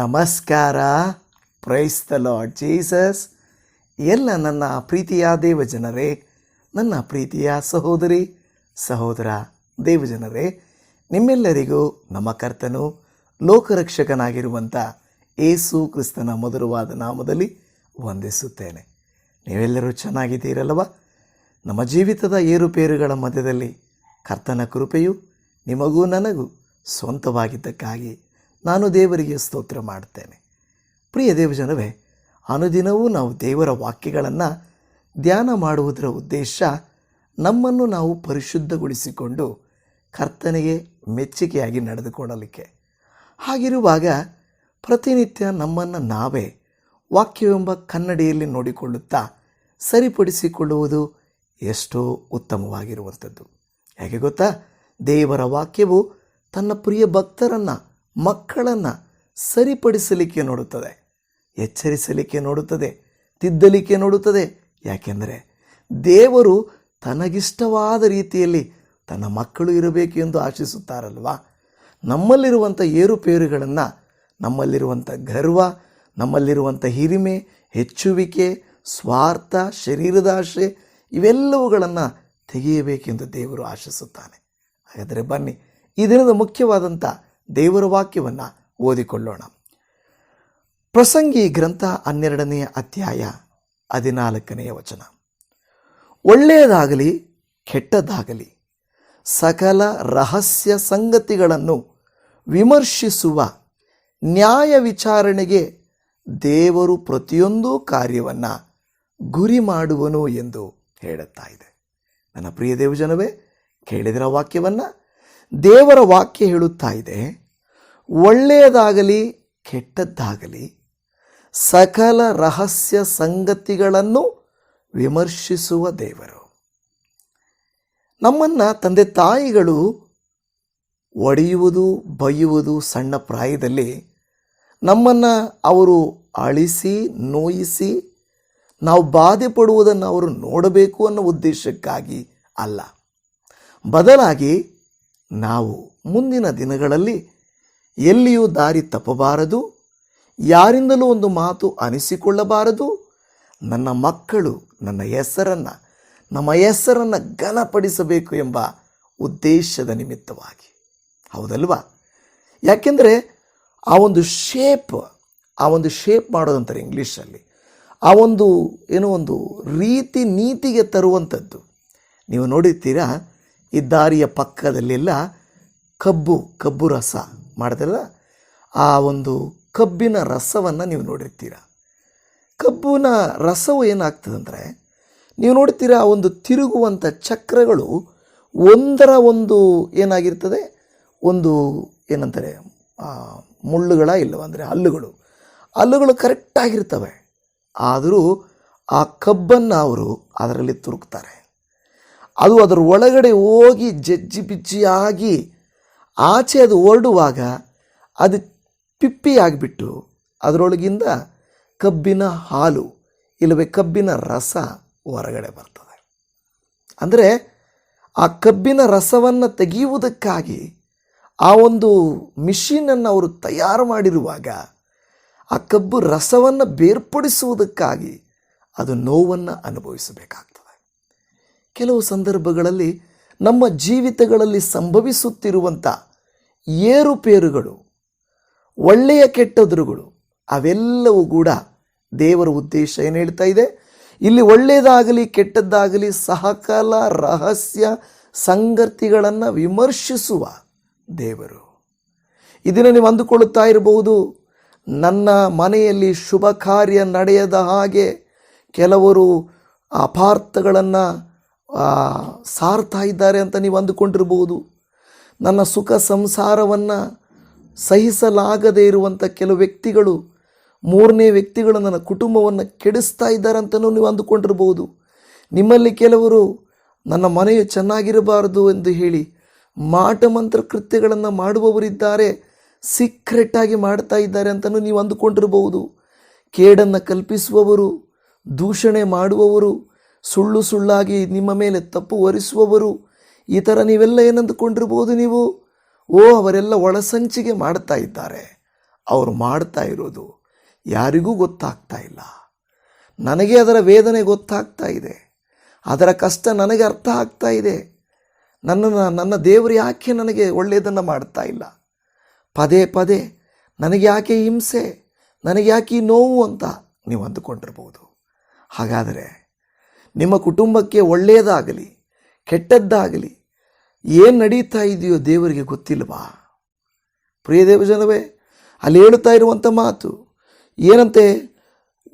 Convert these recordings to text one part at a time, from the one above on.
ನಮಸ್ಕಾರ. Praise the lord Jesus ಎಲ್ಲ ನನ್ನ ಪ್ರೀತಿಯ ದೇವಜನರೇ ನನ್ನ ಪ್ರೀತಿಯ ಸಹೋದರಿ, ಸಹೋದರ ದೇವಜನರೇ ನಿಮ್ಮೆಲ್ಲರಿಗೂ ನಮ್ಮ ಕರ್ತನು ಲೋಕರಕ್ಷಕನಾಗಿರುವಂಥ ಏಸು ಕ್ರಿಸ್ತನ ಮಧುರವಾದ ನಾಮದಲ್ಲಿ ವಂದಿಸುತ್ತೇನೆ. ನೀವೆಲ್ಲರೂ ಚೆನ್ನಾಗಿದ್ದೀರಲ್ಲವ? ನಮ್ಮ ಜೀವಿತದ ಏರುಪೇರುಗಳ ಮಧ್ಯದಲ್ಲಿ ಕರ್ತನ ಕೃಪೆಯು ನಿಮಗೂ ನನಗೂ ಸ್ವಂತವಾಗಿದ್ದಕ್ಕಾಗಿ ನಾನು ದೇವರಿಗೆ ಸ್ತೋತ್ರ ಮಾಡ್ತೇನೆ. ಪ್ರಿಯ ದೇವಜನವೇ, ಅನುದಿನವೂ ನಾವು ದೇವರ ವಾಕ್ಯಗಳನ್ನು ಧ್ಯಾನ ಮಾಡುವುದರ ಉದ್ದೇಶ ನಮ್ಮನ್ನು ನಾವು ಪರಿಶುದ್ಧಗೊಳಿಸಿಕೊಂಡು ಕರ್ತನೆಗೆ ಮೆಚ್ಚುಗೆಯಾಗಿ ನಡೆದುಕೊಳ್ಳಲಿಕ್ಕೆ. ಹಾಗಿರುವಾಗ ಪ್ರತಿನಿತ್ಯ ನಮ್ಮನ್ನು ನಾವೇ ವಾಕ್ಯವೆಂಬ ಕನ್ನಡಿಯಲ್ಲಿ ನೋಡಿಕೊಳ್ಳುತ್ತಾ ಸರಿಪಡಿಸಿಕೊಳ್ಳುವುದು ಎಷ್ಟೋ ಉತ್ತಮವಾಗಿರುವಂಥದ್ದು. ಹೇಗೆ ಗೊತ್ತಾ? ದೇವರ ವಾಕ್ಯವು ತನ್ನ ಪ್ರಿಯ ಭಕ್ತರನ್ನು ಮಕ್ಕಳನ್ನು ಸರಿಪಡಿಸಲಿಕ್ಕೆ ನೋಡುತ್ತದೆ. ಎಚ್ಚರಿಸಲಿಕ್ಕೆ ನೋಡುತ್ತದೆ. ತಿದ್ದಲಿಕ್ಕೆ ನೋಡುತ್ತದೆ. ಯಾಕೆಂದರೆ ದೇವರು ತನಗಿಷ್ಟವಾದ ರೀತಿಯಲ್ಲಿ ತನ್ನ ಮಕ್ಕಳು ಇರಬೇಕು ಎಂದು ಆಶಿಸುತ್ತಾರಲ್ವಾ? ನಮ್ಮಲ್ಲಿರುವಂಥ ಏರುಪೇರುಗಳನ್ನು, ನಮ್ಮಲ್ಲಿರುವಂಥ ಗರ್ವ, ನಮ್ಮಲ್ಲಿರುವಂಥ ಹಿರಿಮೆ, ಹೆಚ್ಚುವಿಕೆ, ಸ್ವಾರ್ಥ ಶರೀರದ ಆಶೆ ಇವೆಲ್ಲವುಗಳನ್ನು ತೆಗೆಯಬೇಕೆಂದು ದೇವರು ಆಶಿಸುತ್ತಾನೆ. ಹಾಗಾದರೆ ಬನ್ನಿ, ಈ ದಿನದ ಮುಖ್ಯವಾದಂಥ ದೇವರ ವಾಕ್ಯವನ್ನು ಓದಿಕೊಳ್ಳೋಣ. ಪ್ರಸಂಗಿ ಗ್ರಂಥ ಹನ್ನೆರಡನೆಯ ಅಧ್ಯಾಯ ಹದಿನಾಲ್ಕನೆಯ ವಚನ. ಒಳ್ಳೆಯದಾಗಲಿ ಕೆಟ್ಟದ್ದಾಗಲಿ ಸಕಲ ರಹಸ್ಯ ಸಂಗತಿಗಳನ್ನು ವಿಮರ್ಶಿಸುವ ನ್ಯಾಯ ವಿಚಾರಣೆಗೆ ದೇವರು ಪ್ರತಿಯೊಂದು ಕಾರ್ಯವನ್ನು ಗುರಿ ಮಾಡುವನು ಎಂದು ಹೇಳುತ್ತಾ ಇದೆ. ನನ್ನ ಪ್ರಿಯ ದೇವಜನವೇ, ಕೇಳಿದರ ವಾಕ್ಯವನ್ನು? ದೇವರ ವಾಕ್ಯ ಹೇಳುತ್ತಾ ಇದೆ, ಒಳ್ಳೆಯದಾಗಲಿ, ಕೆಟ್ಟದ್ದಾಗಲಿ, ಸಕಲ ರಹಸ್ಯ ಸಂಗತಿಗಳನ್ನು ವಿಮರ್ಶಿಸುವ ದೇವರು. ನಮ್ಮನ್ನು ತಂದೆ ತಾಯಿಗಳು ಒಡೆಯುವುದು, ಬೈಯುವುದು ಸಣ್ಣ ಪ್ರಾಯದಲ್ಲಿ ನಮ್ಮನ್ನು ಅವರು ಅಳಿಸಿ, ನೋಯಿಸಿ, ನಾವು ಬಾಧೆ ಪಡುವುದನ್ನು ಅವರು ನೋಡಬೇಕು ಅನ್ನೋ ಉದ್ದೇಶಕ್ಕಾಗಿ ಅಲ್ಲ. ಬದಲಾಗಿ ನಾವು ಮುಂದಿನ ದಿನಗಳಲ್ಲಿ ಎಲ್ಲಿಯೂ ದಾರಿ ತಪ್ಪಬಾರದು, ಯಾರಿಂದಲೂ ಒಂದು ಮಾತು ಅನಿಸಿಕೊಳ್ಳಬಾರದು. ನನ್ನ ಮಕ್ಕಳು ನನ್ನ ಹೆಸರನ್ನು, ನಮ್ಮ ಹೆಸರನ್ನು ಘನಪಡಿಸಬೇಕು ಎಂಬ ಉದ್ದೇಶದ ನಿಮಿತ್ತವಾಗಿ. ಹೌದಲ್ವಾ? ಯಾಕೆಂದರೆ ಆ ಒಂದು ಶೇಪ್ ಆ ಒಂದು ಶೇಪ್ ಮಾಡೋದಂತಾರೆ ಇಂಗ್ಲೀಷಲ್ಲಿ. ಆ ಒಂದು, ಏನೋ ಒಂದು ರೀತಿ ನೀತಿಗೆ ತರುವಂಥದ್ದು. ನೀವು ನೋಡಿರ್ತೀರಾ? ಈ ದಾರಿಯ ಪಕ್ಕದಲ್ಲೆಲ್ಲ ಕಬ್ಬು ಕಬ್ಬು ರಸ ಮಾಡ್ತಾರಲ್ಲ ಆ ಒಂದು ಕಬ್ಬಿನ ರಸವನ್ನು ನೀವು ನೋಡಿರ್ತೀರ. ಕಬ್ಬಿನ ರಸವು ಏನಾಗ್ತದಂದರೆ, ನೀವು ನೋಡ್ತೀರ ಆ ಒಂದು ತಿರುಗುವಂಥ ಚಕ್ರಗಳು ಒಂದರ ಒಂದು ಏನಾಗಿರ್ತದೆ? ಒಂದು ಏನಂತಾರೆ ಮುಳ್ಳುಗಳ ಇಲ್ಲವಂದರೆ ಹಲ್ಲುಗಳು. ಹಲ್ಲುಗಳು ಕರೆಕ್ಟಾಗಿರ್ತವೆ ಆದರೂ ಆ ಕಬ್ಬನ್ನು ಅವರು ಅದರಲ್ಲಿ ತುರುಕ್ತಾರೆ. ಅದು ಅದರ ಒಳಗಡೆ ಹೋಗಿ ಜಜ್ಜಿ ಬಿಜ್ಜಿಯಾಗಿ ಆಚೆ ಅದು ಹೊರಡುವಾಗ ಅದು ಪಿಪ್ಪಿ ಆಗಿಬಿಟ್ಟು ಅದರೊಳಗಿಂದ ಕಬ್ಬಿನ ಹಾಲು, ಇಲ್ಲವೇ ಕಬ್ಬಿನ ರಸ ಹೊರಗಡೆ ಬರ್ತದೆ. ಅಂದರೆ ಆ ಕಬ್ಬಿನ ರಸವನ್ನು ತೆಗೆಯುವುದಕ್ಕಾಗಿ ಆ ಒಂದು ಮಿಷಿನನ್ನು ಅವರು ತಯಾರು ಮಾಡಿರುವಾಗ ಆ ಕಬ್ಬು ರಸವನ್ನು ಬೇರ್ಪಡಿಸುವುದಕ್ಕಾಗಿ ಅದು ನೋವನ್ನು ಅನುಭವಿಸಬೇಕಾಗ್ತದೆ. ಕೆಲವು ಸಂದರ್ಭಗಳಲ್ಲಿ ನಮ್ಮ ಜೀವಿತಗಳಲ್ಲಿ ಸಂಭವಿಸುತ್ತಿರುವಂಥ ಏರುಪೇರುಗಳು, ಒಳ್ಳೆಯ ಕೆಟ್ಟದ್ರುಗಳು, ಅವೆಲ್ಲವೂ ಕೂಡ ದೇವರ ಉದ್ದೇಶ ಏನು ಹೇಳ್ತಾ ಇದೆ? ಇಲ್ಲಿ ಒಳ್ಳೆಯದಾಗಲಿ, ಕೆಟ್ಟದ್ದಾಗಲಿ ಸಹಕಾಲ, ರಹಸ್ಯ, ಸಂಗತಿಗಳನ್ನು ವಿಮರ್ಶಿಸುವ ದೇವರು. ಇದನ್ನು ನೀವು ಅಂದುಕೊಳ್ಳುತ್ತಾ ಇರಬಹುದು, ನನ್ನ ಮನೆಯಲ್ಲಿ ಶುಭ ಕಾರ್ಯ ನಡೆಯದ ಹಾಗೆ ಕೆಲವರು ಅಪಾರ್ಥಗಳನ್ನು ಸಾರ್ತಾ ಇದ್ದಾರೆ ಅಂತ ನೀವು ಅಂದುಕೊಂಡಿರ್ಬೋದು. ನನ್ನ ಸುಖ ಸಂಸಾರವನ್ನು ಸಹಿಸಲಾಗದೇ ಇರುವಂಥ ಕೆಲವು ವ್ಯಕ್ತಿಗಳು, ಮೂರನೇ ವ್ಯಕ್ತಿಗಳು ನನ್ನ ಕುಟುಂಬವನ್ನು ಕೆಡಿಸ್ತಾ ಇದ್ದಾರೆ ಅಂತಲೂ ನೀವು ಅಂದುಕೊಂಡಿರ್ಬೋದು. ನಿಮ್ಮಲ್ಲಿ ಕೆಲವರು, ನನ್ನ ಮನೆಯು ಚೆನ್ನಾಗಿರಬಾರದು ಎಂದು ಹೇಳಿ ಮಾಟ ಮಂತ್ರ ಕೃತ್ಯಗಳನ್ನು ಮಾಡುವವರಿದ್ದಾರೆ ಸೀಕ್ರೆಟಾಗಿ ಮಾಡ್ತಾ ಇದ್ದಾರೆ ಅಂತಲೂ ನೀವು ಅಂದುಕೊಂಡಿರಬಹುದು ಕೇಡನ್ನು ಕಲ್ಪಿಸುವವರು, ದೂಷಣೆ ಮಾಡುವವರು ಸುಳ್ಳು ಸುಳ್ಳಾಗಿ ನಿಮ್ಮ ಮೇಲೆ ತಪ್ಪು ಹೊರಿಸುವವರು ಈ ಥರ ನೀವೆಲ್ಲ ಏನಂದುಕೊಂಡಿರ್ಬೋದು ನೀವು? ಓ, ಅವರೆಲ್ಲ ಒಳಸಂಚಿಗೆ ಮಾಡ್ತಾ ಇದ್ದಾರೆ. ಅವರು ಮಾಡ್ತಾ ಇರೋದು ಯಾರಿಗೂ ಗೊತ್ತಾಗ್ತಾ ಇಲ್ಲ. ನನಗೆ ಅದರ ವೇದನೆ ಗೊತ್ತಾಗ್ತಾ ಇದೆ. ಅದರ ಕಷ್ಟ ನನಗೆ ಅರ್ಥ ಆಗ್ತಾ ಇದೆ. ನನ್ನನ್ನು, ನನ್ನ ದೇವರು ಯಾಕೆ ನನಗೆ ಒಳ್ಳೆಯದನ್ನು ಮಾಡ್ತಾ ಇಲ್ಲ? ಪದೇ ಪದೇ ನನಗೆ ಯಾಕೆ ಹಿಂಸೆ, ನನಗೆ ಯಾಕೆ ನೋವು ಅಂತ ನೀವು ಅಂದುಕೊಂಡಿರ್ಬೋದು ಹಾಗಾದರೆ ನಿಮ್ಮ ಕುಟುಂಬಕ್ಕೆ ಒಳ್ಳೆಯದಾಗಲಿ ಕೆಟ್ಟದ್ದಾಗಲಿ, ಏನು ನಡೀತಾ ಇದೆಯೋ ದೇವರಿಗೆ ಗೊತ್ತಿಲ್ವಾ ಪ್ರಿಯ ದೇವಜನವೇ, ಅಲ್ಲಿ ಹೇಳುತ್ತಾ ಇರುವಂಥ ಮಾತು, ಏನಂತೆ?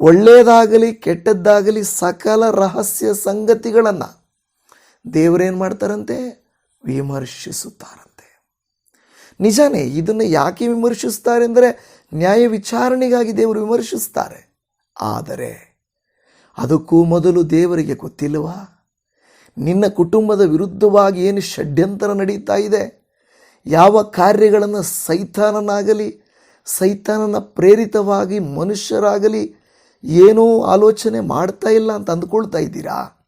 ಒಳ್ಳೆಯದಾಗಲಿ ಕೆಟ್ಟದ್ದಾಗಲಿ ಸಕಲ ರಹಸ್ಯ ಸಂಗತಿಗಳನ್ನು ದೇವರೇನು ಮಾಡ್ತಾರಂತೆ? ವಿಮರ್ಶಿಸುತ್ತಾರಂತೆ. ನಿಜಾನೇ, ಇದನ್ನು ಯಾಕೆ ವಿಮರ್ಶಿಸ್ತಾರೆ ಅಂದರೆ ನ್ಯಾಯ ವಿಚಾರಣೆಗಾಗಿ ದೇವರು ವಿಮರ್ಶಿಸ್ತಾರೆ. ಆದರೆ ಅದಕ್ಕೂ ಮೊದಲು ದೇವರಿಗೆ ಗೊತ್ತಿಲ್ಲವಾ? ನಿನ್ನ ಕುಟುಂಬದ ವಿರುದ್ಧವಾಗಿ ಏನು ಷಡ್ಯಂತರ ನಡೀತಾ ಇದೆ? ಯಾವ ಕಾರ್ಯಗಳನ್ನು ಸೈತಾನನಾಗಲಿ, ಸೈತಾನನ ಪ್ರೇರಿತವಾಗಿ ಮನುಷ್ಯರಾಗಲಿ ಏನೂ ಆಲೋಚನೆ ಮಾಡ್ತಾ ಇಲ್ಲ ಅಂತ ಅಂದ್ಕೊಳ್ತಾ ಇದ್ದೀರಾ?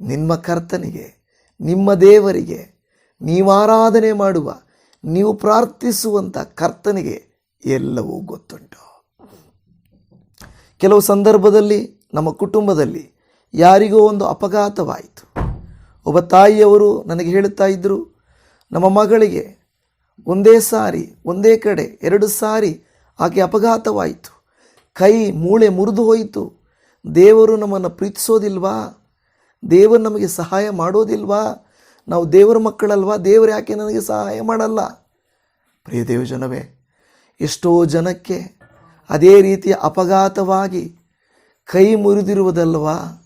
ನಿಮ್ಮ ಕರ್ತನಿಗೆ, ನಿಮ್ಮ ದೇವರಿಗೆ ನೀವು ಆರಾಧನೆ ಮಾಡುವ, ನೀವು ಪ್ರಾರ್ಥಿಸುವಂಥ ಕರ್ತನಿಗೆ ಎಲ್ಲವೂ ಗೊತ್ತುಂಟು. ಕೆಲವು ಸಂದರ್ಭದಲ್ಲಿ ನಮ್ಮ ಕುಟುಂಬದಲ್ಲಿ ಯಾರಿಗೋ ಒಂದು ಅಪಘಾತವಾಯಿತು. ಒಬ್ಬ ತಾಯಿಯವರು ನನಗೆ ಹೇಳುತ್ತಾ ಇದ್ದರು ನಮ್ಮ ಮಗಳಿಗೆ ಒಂದೇ ಸಾರಿ, ಒಂದೇ ಕಡೆ ಎರಡು ಸಾರಿ ಆಕೆ ಅಪಘಾತವಾಯಿತು. ಕೈ, ಮೂಳೆ ಮುರಿದು ಹೋಯಿತು. ದೇವರು ನಮ್ಮನ್ನು ಪ್ರೀತಿಸೋದಿಲ್ವಾ? ದೇವರು ನಮಗೆ ಸಹಾಯ ಮಾಡೋದಿಲ್ವಾ? ನಾವು ದೇವರ ಮಕ್ಕಳಲ್ವಾ? ದೇವರು ಯಾಕೆ ನನಗೆ ಸಹಾಯ ಮಾಡಲ್ಲ? ಪ್ರಿಯ ದೇವಜನವೇ, ಎಷ್ಟೋ ಜನಕ್ಕೆ ಅದೇ ರೀತಿಯ ಅಪಘಾತವಾಗಿ ಕೈ ಮುರಿದಿರುವುದಲ್ವಾ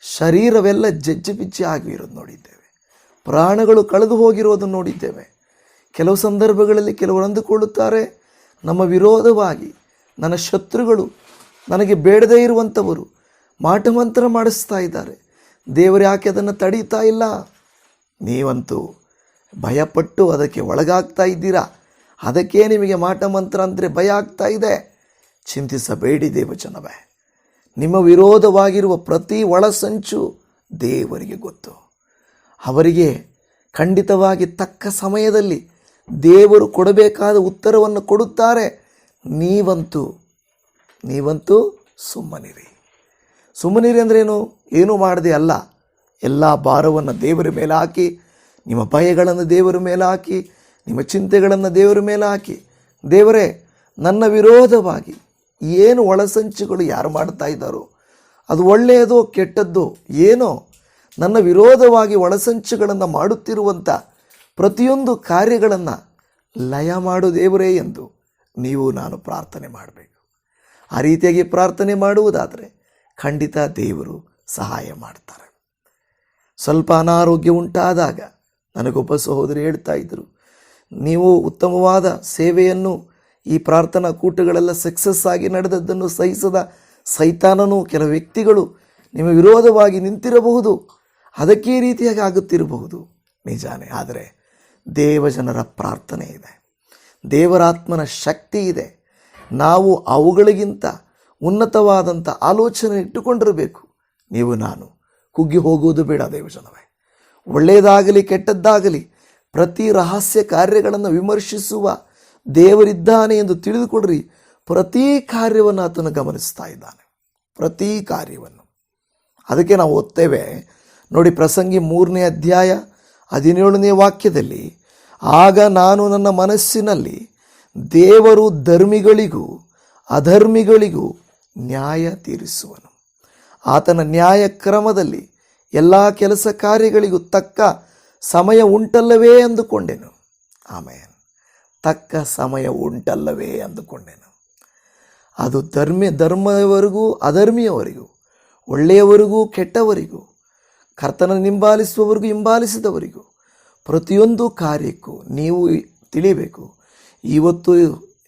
ಶರೀರವೆಲ್ಲ ಜಜ್ಜಿ ಪಿಚ್ಚಿ ಆಗಿರೋದು ನೋಡಿದ್ದೇವೆ. ಪ್ರಾಣಗಳು ಕಳೆದು ಹೋಗಿರೋದನ್ನು ನೋಡಿದ್ದೇವೆ. ಕೆಲವು ಸಂದರ್ಭಗಳಲ್ಲಿ ಕೆಲವರು ಅಂದುಕೊಳ್ಳುತ್ತಾರೆ, ನಮ್ಮ ವಿರೋಧವಾಗಿ, ನನ್ನ ಶತ್ರುಗಳು, ನನಗೆ ಬೇಡದೇ ಇರುವಂಥವರು ಮಾಟಮಂತ್ರ ಮಾಡಿಸ್ತಾ ಇದ್ದಾರೆ. ದೇವರು ಯಾಕೆ ಅದನ್ನು ತಡೀತಾ ಇಲ್ಲ? ನೀವಂತೂ ಭಯಪಟ್ಟು ಅದಕ್ಕೆ ಒಳಗಾಗ್ತಾ ಇದ್ದೀರಾ? ಅದಕ್ಕೆ ನಿಮಗೆ ಮಾಟಮಂತ್ರ ಅಂದರೆ ಭಯ ಆಗ್ತಾ ಇದೆ. ಚಿಂತಿಸಬೇಡಿ ದೇವಜನವೇ. ನಿಮ್ಮ ವಿರೋಧವಾಗಿರುವ ಪ್ರತಿ ಒಳಸಂಚು ದೇವರಿಗೆ ಗೊತ್ತು. ಅವರಿಗೆ ಖಂಡಿತವಾಗಿ ತಕ್ಕ ಸಮಯದಲ್ಲಿ ದೇವರು ಕೊಡಬೇಕಾದ ಉತ್ತರವನ್ನು ಕೊಡುತ್ತಾರೆ. ನೀವಂತೂ ನೀವಂತೂ ಸುಮ್ಮನಿರಿ. ಸುಮ್ಮನಿರಿ ಅಂದ್ರೇನು ಏನೂ? ಮಾಡದೆ ಅಲ್ಲ. ಎಲ್ಲ ಭಾರವನ್ನು ದೇವರ ಮೇಲೆ ಹಾಕಿ ನಿಮ್ಮ ಭಯಗಳನ್ನು ದೇವರ ಮೇಲೆ ಹಾಕಿ ನಿಮ್ಮ ಚಿಂತೆಗಳನ್ನು ದೇವರ ಮೇಲೆ ಹಾಕಿ ದೇವರೇ, ನನ್ನ ವಿರೋಧವಾಗಿ ಏನು ಒಳಸಂಚುಗಳು ಯಾರು ಮಾಡ್ತಾ ಇದ್ದಾರೋ? ಅದು ಒಳ್ಳೆಯದೋ ಕೆಟ್ಟದ್ದೋ? ಏನೋ? ನನ್ನ ವಿರೋಧವಾಗಿ ಒಳಸಂಚುಗಳನ್ನು ಮಾಡುತ್ತಿರುವಂಥ ಪ್ರತಿಯೊಂದು ಕಾರ್ಯಗಳನ್ನು ಲಯ ಮಾಡು ದೇವರೇ ಎಂದು ನೀವು ನಾನು ಪ್ರಾರ್ಥನೆ ಮಾಡಬೇಕು. ಆ ರೀತಿಯಾಗಿ ಪ್ರಾರ್ಥನೆ ಮಾಡುವುದಾದರೆ ಖಂಡಿತ ದೇವರು ಸಹಾಯ ಮಾಡ್ತಾರೆ. ಸ್ವಲ್ಪ ಅನಾರೋಗ್ಯ ಉಂಟಾದಾಗ ನನಗೊಬ್ಬ ಸಹೋದರಿ ಹೇಳ್ತಾ ಇದ್ದರು ನೀವು ಉತ್ತಮವಾದ ಸೇವೆಯನ್ನು ಈ ಪ್ರಾರ್ಥನಾ ಕೂಟಗಳೆಲ್ಲ ಸಕ್ಸಸ್ ಆಗಿ ನಡೆದದ್ದನ್ನು ಸಹಿಸದ ಸೈತಾನನು ಕೆಲ ವ್ಯಕ್ತಿಗಳು ನಿಮ್ಮ ವಿರೋಧವಾಗಿ ನಿಂತಿರಬಹುದು. ಅದಕ್ಕೆ ರೀತಿಯಾಗಿ ಆಗುತ್ತಿರಬಹುದು. ನಿಜಾನೇ. ಆದರೆ ದೇವಜನರ ಪ್ರಾರ್ಥನೆ ಇದೆ. ದೇವರಾತ್ಮನ ಶಕ್ತಿ ಇದೆ. ನಾವು ಅವುಗಳಿಗಿಂತ ಉನ್ನತವಾದಂಥ ಆಲೋಚನೆ ಇಟ್ಟುಕೊಂಡಿರಬೇಕು. ನೀವು ನಾನು. ಕುಗ್ಗಿ ಹೋಗುವುದು ಬೇಡ ದೇವಜನವೇ. ಒಳ್ಳೆಯದಾಗಲಿ ಕೆಟ್ಟದ್ದಾಗಲಿ ಪ್ರತಿ ರಹಸ್ಯ ಕಾರ್ಯಗಳನ್ನು ವಿಮರ್ಶಿಸುವ ದೇವರಿದ್ದಾನೆ ಎಂದು ತಿಳಿದುಕೊಳ್ಳ್ರಿ. ಪ್ರತಿ ಕಾರ್ಯವನ್ನು ಆತನು ಗಮನಿಸ್ತಾ ಇದ್ದಾನೆ. ಪ್ರತಿ ಕಾರ್ಯವನ್ನು. ಅದಕ್ಕೆ ನಾವು ಓದ್ತೇವೆ, ನೋಡಿ ಪ್ರಸಂಗಿ ಮೂರನೇ ಅಧ್ಯಾಯ ಹದಿನೇಳನೇ ವಾಕ್ಯದಲ್ಲಿ, ಆಗ ನಾನು ನನ್ನ ಮನಸ್ಸಿನಲ್ಲಿ ದೇವರು ಧರ್ಮಿಗಳಿಗೂ ಅಧರ್ಮಿಗಳಿಗೂ ನ್ಯಾಯ ತೀರಿಸುವನು. ಆತನ ನ್ಯಾಯ ಕ್ರಮದಲ್ಲಿ ಎಲ್ಲ ಕೆಲಸ ಕಾರ್ಯಗಳಿಗೂ ತಕ್ಕ ಸಮಯ ಉಂಟಲ್ಲವೇ ಅಂದುಕೊಂಡೆನು ಆಮೇಲೆ ತಕ್ಕ ಸಮಯ ಉಂಟಲ್ಲವೇ ಅಂದುಕೊಂಡೆನು ಅದು ಧರ್ಮ, ಧರ್ಮವರಿಗೂ, ಅಧರ್ಮಿಯವರಿಗೂ, ಒಳ್ಳೆಯವರಿಗೂ, ಕೆಟ್ಟವರಿಗೂ, ಕರ್ತನ ಹಿಂಬಾಲಿಸುವವರಿಗೂ, ಹಿಂಬಾಲಿಸಿದವರಿಗೂ, ಪ್ರತಿಯೊಂದು ಕಾರ್ಯಕ್ಕೂ ನೀವು ತಿಳಿಬೇಕು. ಇವತ್ತು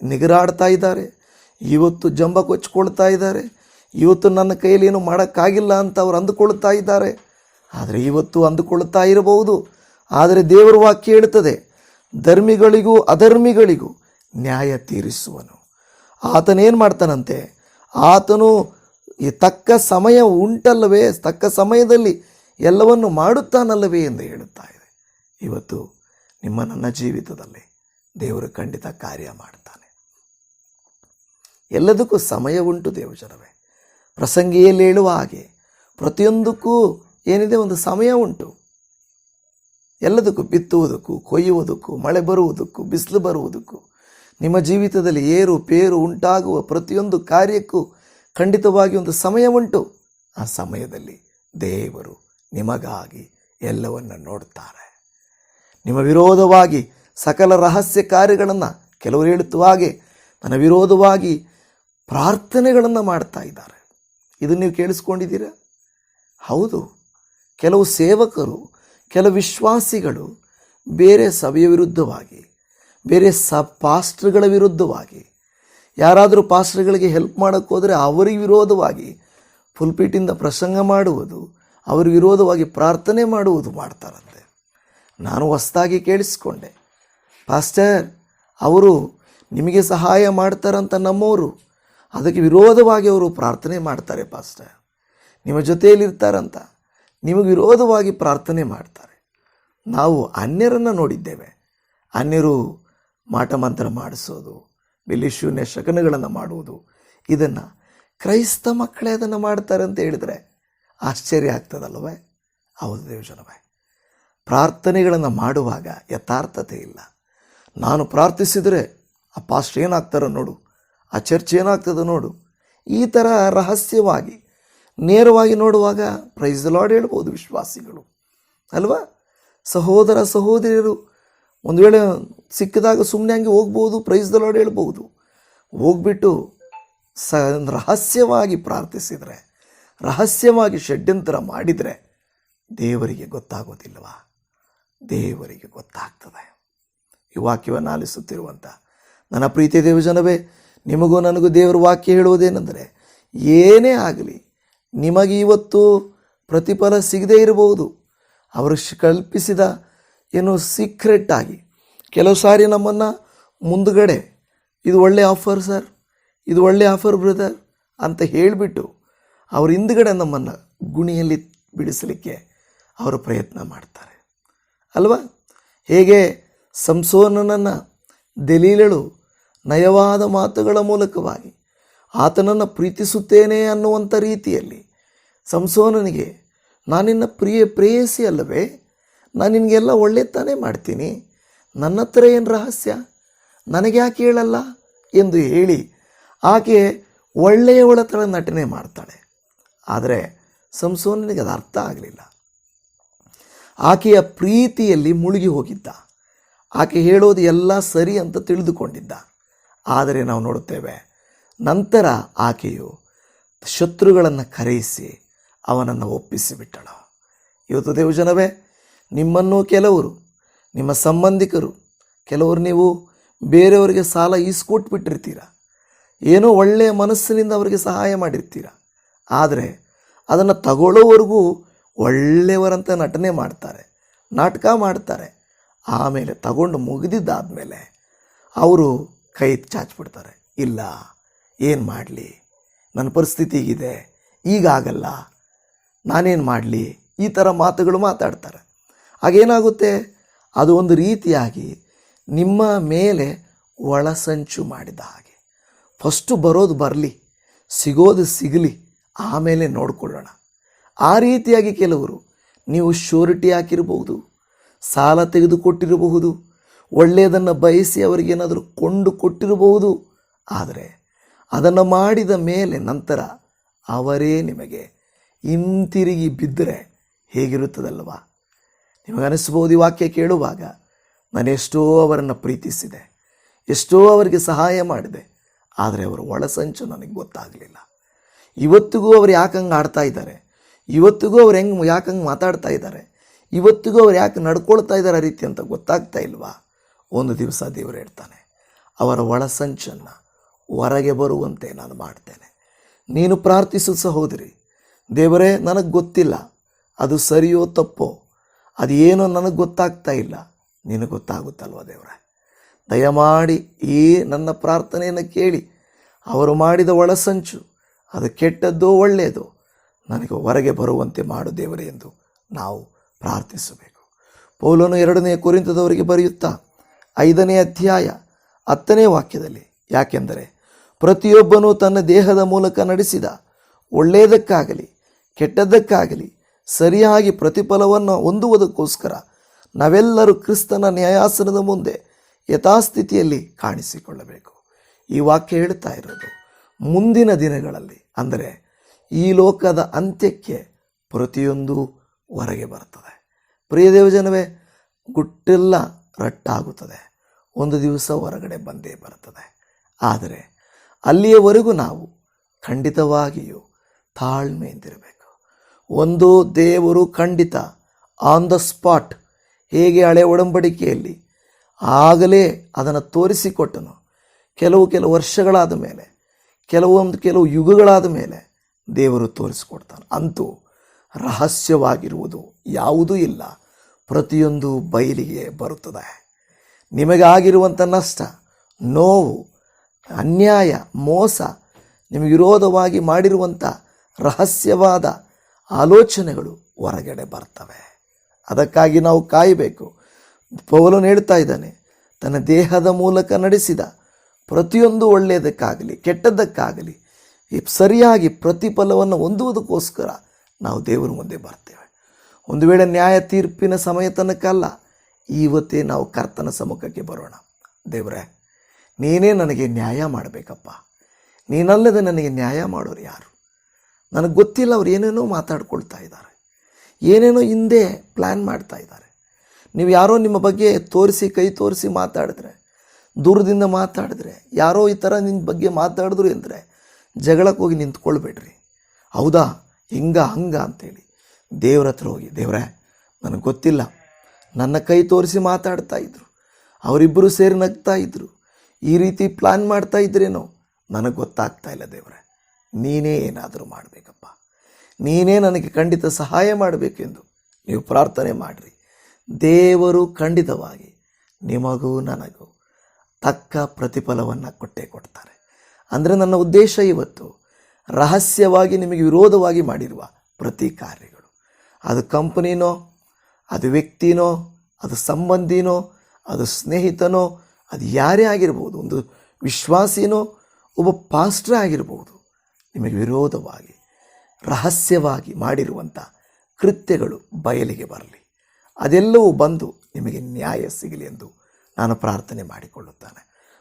ನಿಗರಾಡ್ತಾ ಇದ್ದಾರೆ, ಇವತ್ತು ಜಂಬ ಕೊಚ್ಕೊಳ್ತಾ ಇದ್ದಾರೆ, ಇವತ್ತು ನನ್ನ ಕೈಯಲ್ಲಿ ಏನು ಮಾಡೋಕ್ಕಾಗಿಲ್ಲ ಅಂತ ಅವ್ರು ಅಂದುಕೊಳ್ತಾ ಇದ್ದಾರೆ. ಆದರೆ ಇವತ್ತು ಅಂದುಕೊಳ್ತಾ ಇರಬಹುದು, ಆದರೆ ದೇವರ ವಾಕ್ಯ ಹೇಳುತ್ತದೆ ಧರ್ಮಿಗಳಿಗೂ ಅಧರ್ಮಿಗಳಿಗೂ ನ್ಯಾಯ ತೀರಿಸುವನು. ಆತನೇನು ಮಾಡ್ತಾನಂತೆ? ಆತನು ತಕ್ಕ ಸಮಯ ಉಂಟಲ್ಲವೇ? ತಕ್ಕ ಸಮಯದಲ್ಲಿ ಎಲ್ಲವನ್ನು ಮಾಡುತ್ತಾನಲ್ಲವೇ ಎಂದು ಹೇಳುತ್ತಾ ಇದೆ. ಇವತ್ತು ನಿಮ್ಮ ನನ್ನ ಜೀವಿತದಲ್ಲಿ ದೇವರು ಖಂಡಿತ ಕಾರ್ಯ ಮಾಡ್ತಾನೆ. ಎಲ್ಲದಕ್ಕೂ ಸಮಯ ಉಂಟು ದೇವಜನವೇ ಪ್ರಸಂಗಿಯಲ್ಲಿ ಹೇಳುವ ಹಾಗೆ ಪ್ರತಿಯೊಂದಕ್ಕೂ ಏನಿದೆ? ಒಂದು ಸಮಯ ಉಂಟು. ಎಲ್ಲದಕ್ಕೂ ಬಿತ್ತುವುದಕ್ಕೂ, ಕೊಯ್ಯುವುದಕ್ಕೂ, ಮಳೆ ಬರುವುದಕ್ಕೂ, ಬಿಸಿಲು ಬರುವುದಕ್ಕೂ, ನಿಮ್ಮ ಜೀವಿತದಲ್ಲಿ ಏರು ಪೇರು ಉಂಟಾಗುವ ಪ್ರತಿಯೊಂದು ಕಾರ್ಯಕ್ಕೂ ಖಂಡಿತವಾಗಿ ಒಂದು ಸಮಯ ಉಂಟು. ಆ ಸಮಯದಲ್ಲಿ ದೇವರು ನಿಮಗಾಗಿ ಎಲ್ಲವನ್ನು ನೋಡ್ತಾರೆ ನಿಮ್ಮ ವಿರೋಧವಾಗಿ ಸಕಲ ರಹಸ್ಯ ಕಾರ್ಯಗಳನ್ನು ಕೆಲವರು ಹೇಳುತ್ತ ಹಾಗೆ ನನ್ನ ವಿರೋಧವಾಗಿ ಪ್ರಾರ್ಥನೆಗಳನ್ನು ಮಾಡ್ತಾ ಇದ್ದಾರೆ. ಇದು ನೀವು ಕೇಳಿಸ್ಕೊಂಡಿದ್ದೀರಾ? ಹೌದು. ಕೆಲವು ಸೇವಕರು ಕೆಲವು ವಿಶ್ವಾಸಿಗಳು ಬೇರೆ ಸಭೆಯ ವಿರುದ್ಧವಾಗಿ, ಬೇರೆ ಸ ಪಾಸ್ಟ್ರ್ಗಳ ವಿರುದ್ಧವಾಗಿ, ಯಾರಾದರೂ ಪಾಸ್ಟ್ರ್ಗಳಿಗೆ ಹೆಲ್ಪ್ ಮಾಡೋಕ್ಕೆ ಹೋದರೆ ಅವರಿಗೆ ವಿರೋಧವಾಗಿ ಫುಲ್ಪೀಟಿಂದ ಪ್ರಸಂಗ ಮಾಡುವುದು, ಅವ್ರ ವಿರೋಧವಾಗಿ ಪ್ರಾರ್ಥನೆ ಮಾಡುವುದು ಮಾಡ್ತಾರಂತೆ. ನಾನು ಹೊಸ್ದಾಗಿ ಕೇಳಿಸ್ಕೊಂಡೆ, ಪಾಸ್ಟರ್, ಅವರು ನಿಮಗೆ ಸಹಾಯ ಮಾಡ್ತಾರಂತ ನಮ್ಮವರು ಅದಕ್ಕೆ ವಿರೋಧವಾಗಿ ಅವರು ಪ್ರಾರ್ಥನೆ ಮಾಡ್ತಾರೆ ಪಾಸ್ಟರ್. ನಿಮ್ಮ ಜೊತೆಯಲ್ಲಿರ್ತಾರಂತ. ನಿಮಗೆ ವಿರೋಧವಾಗಿ ಪ್ರಾರ್ಥನೆ ಮಾಡ್ತಾರೆ. ನಾವು ಅನ್ಯರನ್ನು ನೋಡಿದ್ದೇವೆ. ಅನ್ಯರು ಮಾಟಮಂತ್ರ ಮಾಡಿಸೋದು ಬಿಲಿಶೂನ್ಯ ಶಕನಗಳನ್ನು ಮಾಡುವುದು, ಇದನ್ನು ಕ್ರೈಸ್ತ ಮಕ್ಕಳೇ ಅದನ್ನು ಮಾಡ್ತಾರೆ ಅಂತ ಹೇಳಿದರೆ ಆಶ್ಚರ್ಯ ಆಗ್ತದಲ್ವೇ? ಹೌದು ದೇವಜನವೇ. ಪ್ರಾರ್ಥನೆಗಳನ್ನು ಮಾಡುವಾಗ ಯಥಾರ್ಥತೆ ಇಲ್ಲ. ನಾನು ಪ್ರಾರ್ಥಿಸಿದರೆ ಆ ಪಾಸ್ಟ್ ಏನಾಗ್ತಾರೋ ನೋಡು, ಆ ಚರ್ಚ್ ಏನಾಗ್ತದೋ ನೋಡು, ಈ ಥರ ರಹಸ್ಯವಾಗಿ ನೇರವಾಗಿ ನೋಡುವಾಗ ಪ್ರೈಸ್ ಲಾರ್ಡ್ ಹೇಳ್ಬೋದು ವಿಶ್ವಾಸಿಗಳು. ಅಲ್ವಾ? ಸಹೋದರ ಸಹೋದರಿಯರು, ಒಂದು ವೇಳೆ ಸಿಕ್ಕಿದಾಗ ಸುಮ್ಮನೆ ಹಂಗೆ ಹೋಗ್ಬೋದು ಪ್ರೈಸ್ ಲಾರ್ಡ್ ಹೇಳ್ಬೋದು. ಹೋಗ್ಬಿಟ್ಟು ಸ, ರಹಸ್ಯವಾಗಿ ಪ್ರಾರ್ಥಿಸಿದರೆ, ರಹಸ್ಯವಾಗಿ ಷಡ್ಯಂತರ ಮಾಡಿದರೆ, ದೇವರಿಗೆ ಗೊತ್ತಾಗೋದಿಲ್ವಾ? ದೇವರಿಗೆ ಗೊತ್ತಾಗ್ತದೆ. ಈ ವಾಕ್ಯವನ್ನು ಆಲಿಸುತ್ತಿರುವಂಥ ನನ್ನ ಪ್ರೀತಿಯ ದೇವಜನವೇ, ನಿಮಗೂ ನನಗೂ ದೇವರ ವಾಕ್ಯ ಹೇಳುವುದೇನೆಂದರೆ, ಏನೇ ಆಗಲಿ ನಿಮಗೆ ಇವತ್ತು ಪ್ರತಿಫಲ ಸಿಗದೇ ಇರಬಹುದು. ಅವರು ಕಲ್ಪಿಸಿದ ಏನು ಸೀಕ್ರೆಟ್ ಆಗಿ. ಕೆಲವು ಸಾರಿ ನಮ್ಮನ್ನು ಮುಂದುಗಡೆ, ಇದು ಒಳ್ಳೆ ಆಫರ್ ಸರ್ ಇದು ಒಳ್ಳೆ ಆಫರ್ ಬ್ರದರ್ ಅಂತ ಹೇಳಿಬಿಟ್ಟು ಅವ್ರ ಹಿಂದುಗಡೆ ನಮ್ಮನ್ನು ಗುಣಿಯಲ್ಲಿ ಬಿಡಿಸಲಿಕ್ಕೆ ಅವರು ಪ್ರಯತ್ನ ಮಾಡ್ತಾರೆ. ಅಲ್ವಾ? ಹೇಗೆ ಸಂಸೋನನನ್ನು ದಲೀಲಳು ನಯವಾದ ಮಾತುಗಳ ಮೂಲಕವಾಗಿ ಆತನನ್ನು ಪ್ರೀತಿಸುತ್ತೇನೆ ಅನ್ನುವಂಥ ರೀತಿಯಲ್ಲಿ ಸಂಸೋನನಿಗೆ ನಾನಿನ್ನ ಪ್ರಿಯ ಪ್ರೇಯಸಿ ಅಲ್ಲವೇ? ನಾನು ನಿನಗೆಲ್ಲ ಒಳ್ಳೆ ತಾನೇ ಮಾಡ್ತೀನಿ. ನನ್ನ ಹತ್ರ ಏನು ರಹಸ್ಯ? ನನಗೆ ಯಾಕೆ ಹೇಳಲ್ಲ? ಎಂದು ಹೇಳಿ ಆಕೆ ಒಳ್ಳೆಯವಳ ಥರ ನಟನೆ ಮಾಡ್ತಾಳೆ. ಆದರೆ ಸಂಸೋನನಿಗೆ ಅದು ಅರ್ಥ ಆಗಲಿಲ್ಲ. ಆಕೆಯ ಪ್ರೀತಿಯಲ್ಲಿ ಮುಳುಗಿ ಹೋಗಿದ್ದ. ಆಕೆ ಹೇಳೋದು ಎಲ್ಲ ಸರಿ ಅಂತ ತಿಳಿದುಕೊಂಡಿದ್ದ. ಆದರೆ ನಾವು ನೋಡುತ್ತೇವೆ ನಂತರ ಆಕೆಯು ಶತ್ರುಗಳನ್ನು ಕರೆಯಿಸಿ ಅವನನ್ನು ಒಪ್ಪಿಸಿಬಿಟ್ಟಳು. ಇವತ್ತು ದೇವಜನವೇ, ನಿಮ್ಮನ್ನು ಕೆಲವರು, ನಿಮ್ಮ ಸಂಬಂಧಿಕರು, ಕೆಲವರು ನೀವು ಬೇರೆಯವರಿಗೆ ಸಾಲ ಈಸ್ಕೊಟ್ಬಿಟ್ಟಿರ್ತೀರ? ಏನೋ ಒಳ್ಳೆಯ ಮನಸ್ಸಿನಿಂದ ಅವರಿಗೆ ಸಹಾಯ ಮಾಡಿರ್ತೀರ? ಆದರೆ ಅದನ್ನು ತಗೊಳ್ಳೋವರೆಗೂ ಒಳ್ಳೆಯವರಂತ ನಟನೆ ಮಾಡ್ತಾರೆ, ನಾಟಕ ಮಾಡ್ತಾರೆ, ಆಮೇಲೆ ತಗೊಂಡು ಮುಗಿದಿದ್ದಾದಮೇಲೆ ಅವರು ಕೈ ಚಾಚ್ಬಿಡ್ತಾರೆ. ಇಲ್ಲ. ಏನು ಮಾಡಲಿ? ನನ್ನ ಪರಿಸ್ಥಿತಿ ಹೀಗಿದೆ. ಈಗಾಗಲ್ಲ. ನಾನೇನು ಮಾಡಲಿ? ಈ ಥರ ಮಾತುಗಳು ಮಾತಾಡ್ತಾರೆ. ಆಗೇನಾಗುತ್ತೆ ಅದು ಒಂದು ರೀತಿಯಾಗಿ ನಿಮ್ಮ ಮೇಲೆ ಒಳಸಂಚು ಮಾಡಿದ ಹಾಗೆ. ಫಸ್ಟು ಬರೋದು ಬರಲಿ, ಸಿಗೋದು ಸಿಗಲಿ, ಆಮೇಲೆ ನೋಡಿಕೊಳ್ಳೋಣ. ಆ ರೀತಿಯಾಗಿ ಕೆಲವರು ನೀವು ಶ್ಯೂರಿಟಿ ಹಾಕಿರಬಹುದು, ಸಾಲ ತೆಗೆದುಕೊಟ್ಟಿರಬಹುದು, ಒಳ್ಳೆಯದನ್ನು ಬಯಸಿ ಅವರಿಗೇನಾದರೂ ಕೊಂಡು ಕೊಟ್ಟಿರಬಹುದು. ಆದರೆ ಅದನ್ನು ಮಾಡಿದ ಮೇಲೆ ನಂತರ ಅವರೇ ನಿಮಗೆ ಹಿಂತಿರುಗಿ ಬಿದ್ದರೆ ಹೇಗಿರುತ್ತದಲ್ವಾ ನಿಮಗನಿಸ್ಬೋದು ಈ ವಾಕ್ಯ ಕೇಳುವಾಗ ನಾನು ಎಷ್ಟೋ ಅವರನ್ನು ಪ್ರೀತಿಸಿದೆ, ಎಷ್ಟೋ ಅವರಿಗೆ ಸಹಾಯ ಮಾಡಿದೆ, ಆದರೆ ಅವರ ಒಳಸಂಚು ನನಗೆ ಗೊತ್ತಾಗಲಿಲ್ಲ. ಇವತ್ತಿಗೂ ಅವ್ರು ಯಾಕೆ ಹಂಗೆ ಆಡ್ತಾ ಇದ್ದಾರೆ? ಇವತ್ತಿಗೂ ಅವ್ರು ಹೆಂಗೆ ಯಾಕಂಗೆ ಮಾತಾಡ್ತಾ ಇದ್ದಾರೆ? ಇವತ್ತಿಗೂ ಅವ್ರು ಯಾಕೆ ನಡ್ಕೊಳ್ತಾ ಇದ್ದಾರೆ ಆ ರೀತಿ ಅಂತ ಗೊತ್ತಾಗ್ತಾ ಇಲ್ವಾ? ಒಂದು ದಿವಸ ದೇವರು ಹೇಳ್ತಾನೆ, ಅವರ ಒಳಸಂಚನ್ನು ಹೊರಗೆ ಬರುವಂತೆ ನಾನು ಮಾಡ್ತೇನೆ. ನೀನು ಪ್ರಾರ್ಥಿಸು ಸಹೋದರಿ, ದೇವರೇ, ನನಗೆ ಗೊತ್ತಿಲ್ಲ, ಅದು ಸರಿಯೋ ತಪ್ಪೋ, ಅದು ಏನೋ ನನಗೆ ಗೊತ್ತಾಗ್ತಾ ಇಲ್ಲ, ನಿನಗೆ ಗೊತ್ತಾಗುತ್ತಲ್ವ ದೇವರೇ? ದಯಮಾಡಿ ಈ ನನ್ನ ಪ್ರಾರ್ಥನೆಯನ್ನು ಕೇಳಿ, ಅವರು ಮಾಡಿದ ಒಳಸಂಚು, ಅದು ಕೆಟ್ಟದ್ದೋ ಒಳ್ಳೆಯದು, ನನಗೆ ಹೊರಗೆ ಬರುವಂತೆ ಮಾಡು ದೇವರೇ ಎಂದು ನಾವು ಪ್ರಾರ್ಥಿಸಬೇಕು. ಪೌಲನು ಎರಡನೇ ಕುರಿತದವರಿಗೆ ಬರೆಯುತ್ತಾ, ಐದನೇ ಅಧ್ಯಾಯ ಹತ್ತನೇ ವಾಕ್ಯದಲ್ಲಿ, ಯಾಕೆಂದರೆ ಪ್ರತಿಯೊಬ್ಬನೂ ತನ್ನ ದೇಹದ ಮೂಲಕ ನಡೆಸಿದ ಒಳ್ಳೆಯದಕ್ಕಾಗಲಿ, ಕೆಟ್ಟದ್ದಕ್ಕಾಗಲಿ, ಸರಿಯಾಗಿ ಪ್ರತಿಫಲವನ್ನು ಹೊಂದುವುದಕ್ಕೋಸ್ಕರ ನಾವೆಲ್ಲರೂ ಕ್ರಿಸ್ತನ ನ್ಯಾಯಾಸನದ ಮುಂದೆ ಯಥಾಸ್ಥಿತಿಯಲ್ಲಿ ಕಾಣಿಸಿಕೊಳ್ಳಬೇಕು. ಈ ವಾಕ್ಯ ಹೇಳ್ತಾ ಇರೋದು, ಮುಂದಿನ ದಿನಗಳಲ್ಲಿ, ಅಂದರೆ ಈ ಲೋಕದ ಅಂತ್ಯಕ್ಕೆ ಪ್ರತಿಯೊಂದು ಹೊರಗೆ ಬರ್ತದೆ ಪ್ರಿಯ ದೇವಜನವೇ, ಗುಟ್ಟೆಲ್ಲ ರಟ್ಟಾಗುತ್ತದೆ, ಒಂದು ದಿವಸ ಹೊರಗಡೆ ಬಂದೇ ಬರುತ್ತದೆ. ಆದರೆ ಅಲ್ಲಿಯವರೆಗೂ ನಾವು ಖಂಡಿತವಾಗಿಯೂ ತಾಳ್ಮೆಯಿಂದಿರಬೇಕು. ಒಂದು ದೇವರು ಖಂಡಿತ ಆನ್ ದ ಸ್ಪಾಟ್ ಹೇಗೆ ಹಳೆ ಒಡಂಬಡಿಕೆಯಲ್ಲಿ ಆಗಲೇ ಅದನ್ನು ತೋರಿಸಿಕೊಟ್ಟನು. ಕೆಲವು ಕೆಲವು ವರ್ಷಗಳಾದ ಮೇಲೆ, ಕೆಲವೊಂದು ಕೆಲವು ಯುಗಗಳಾದ ಮೇಲೆ ದೇವರು ತೋರಿಸಿಕೊಡ್ತಾನೆ. ಅಂತೂ ರಹಸ್ಯವಾಗಿರುವುದು ಯಾವುದೂ ಇಲ್ಲ. ಪ್ರತಿಯೊಂದು ಬಯಲಿಗೆ ಬರುತ್ತದೆ. ನಿಮಗಾಗಿರುವಂಥ ನಷ್ಟ, ನೋವು ಅನ್ಯಾಯ, ಮೋಸ ನಿಮಗೆ ವಿರೋಧವಾಗಿ ಮಾಡಿರುವಂಥ ರಹಸ್ಯವಾದ ಆಲೋಚನೆಗಳು ಹೊರಗಡೆ ಬರ್ತವೆ. ಅದಕ್ಕಾಗಿ ನಾವು ಕಾಯಬೇಕು. ಪೌಲನು ಹೇಳ್ತಾ ಇದ್ದಾನೆ, ತನ್ನ ದೇಹದ ಮೂಲಕ ನಡೆಸಿದ ಪ್ರತಿಯೊಂದು ಒಳ್ಳೆಯದಕ್ಕಾಗಲಿ, ಕೆಟ್ಟದ್ದಕ್ಕಾಗಲಿ, ಸರಿಯಾಗಿ ಪ್ರತಿಫಲವನ್ನು ಹೊಂದುವುದಕ್ಕೋಸ್ಕರ ನಾವು ದೇವರ ಮುಂದೆ ಬರ್ತೇವೆ. ಒಂದು ವೇಳೆ ನ್ಯಾಯ ತೀರ್ಪಿನ ಸಮಯ ತನಕ ಅಲ್ಲ ಇವತ್ತೇ ನಾವು ಕರ್ತನ ಸಮ್ಮುಖಕ್ಕೆ ಬರೋಣ. ದೇವರೇ ನೀನೇ ನನಗೆ ನ್ಯಾಯ ಮಾಡಬೇಕಪ್ಪ. ನೀನಲ್ಲದೆ ನನಗೆ ನ್ಯಾಯ ಮಾಡೋರು ಯಾರು? ನನಗೆ ಗೊತ್ತಿಲ್ಲ ಅವ್ರು ಏನೇನೋ ಮಾತಾಡ್ಕೊಳ್ತಾ ಇದ್ದಾರೆ. ಏನೇನೋ ಹಿಂದೆ ಪ್ಲ್ಯಾನ್ ಮಾಡ್ತಾ ಇದ್ದಾರೆ. ನೀವು ಯಾರೋ ನಿಮ್ಮ ಬಗ್ಗೆ ತೋರಿಸಿ, ಕೈ ತೋರಿಸಿ ಮಾತಾಡಿದ್ರೆ, ದೂರದಿಂದ ಮಾತಾಡಿದ್ರೆ, ಯಾರೋ ಈ ಥರ ನಿನ್ನ ಬಗ್ಗೆ ಮಾತಾಡಿದ್ರು ಅಂದರೆ ಜಗಳಕ್ಕೆ ಹೋಗಿ ನಿಂತ್ಕೊಳ್ಬೇಡ್ರಿ. ಹೌದಾ? ಹಿಂಗ ಹಂಗ ಅಂತೇಳಿ. ದೇವ್ರ ಹತ್ರ ಹೋಗಿ, ದೇವ್ರೇ, ನನಗೆ ಗೊತ್ತಿಲ್ಲ. ನನ್ನ ಕೈ ತೋರಿಸಿ ಮಾತಾಡ್ತಾ ಇದ್ರು. ಅವರಿಬ್ಬರು ಸೇರಿ ನಗ್ತಾ ಇದ್ರು. ಈ ರೀತಿ ಪ್ಲಾನ್ ಮಾಡ್ತಾ ಇದ್ರೇನೋ? ನನಗೆ ಗೊತ್ತಾಗ್ತಾ ಇಲ್ಲ ದೇವ್ರೆ. ನೀನೇ ಏನಾದರೂ ಮಾಡಬೇಕಪ್ಪ. ನೀನೇ ನನಗೆ ಖಂಡಿತ ಸಹಾಯ ಮಾಡಬೇಕೆಂದು ನೀವು ಪ್ರಾರ್ಥನೆ ಮಾಡಿರಿ. ದೇವರು ಖಂಡಿತವಾಗಿ ನಿಮಗೂ ನನಗೂ ತಕ್ಕ ಪ್ರತಿಫಲವನ್ನು ಕೊಟ್ಟೇ ಕೊಡ್ತಾರೆ. ಅಂದರೆ ನನ್ನ ಉದ್ದೇಶ ಇವತ್ತು ರಹಸ್ಯವಾಗಿ ನಿಮಗೆ ವಿರೋಧವಾಗಿ ಮಾಡಿರುವ ಪ್ರತಿ ಕಾರ್ಯಗಳು. ಅದು ಕಂಪ್ನಿನೋ, ಅದು ವ್ಯಕ್ತಿನೋ, ಅದು ಸಂಬಂಧಿನೋ, ಅದು ಸ್ನೇಹಿತನೋ ಅದು ಯಾರೇ ಆಗಿರ್ಬೋದು, ಒಂದು ವಿಶ್ವಾಸಿನೋ ಒಬ್ಬ ಪಾಸ್ಟ್ರೇ ಆಗಿರ್ಬೋದು, ನಿಮಗೆ ವಿರೋಧವಾಗಿ, ರಹಸ್ಯವಾಗಿ ಮಾಡಿರುವಂಥ ಕೃತ್ಯಗಳು ಬಯಲಿಗೆ ಬರಲಿ. ಅದೆಲ್ಲವೂ ಬಂದು ನಿಮಗೆ ನ್ಯಾಯ ಸಿಗಲಿ ಎಂದು ನಾನು ಪ್ರಾರ್ಥನೆ ಮಾಡಿಕೊಳ್ಳುತ್ತಾನೆ.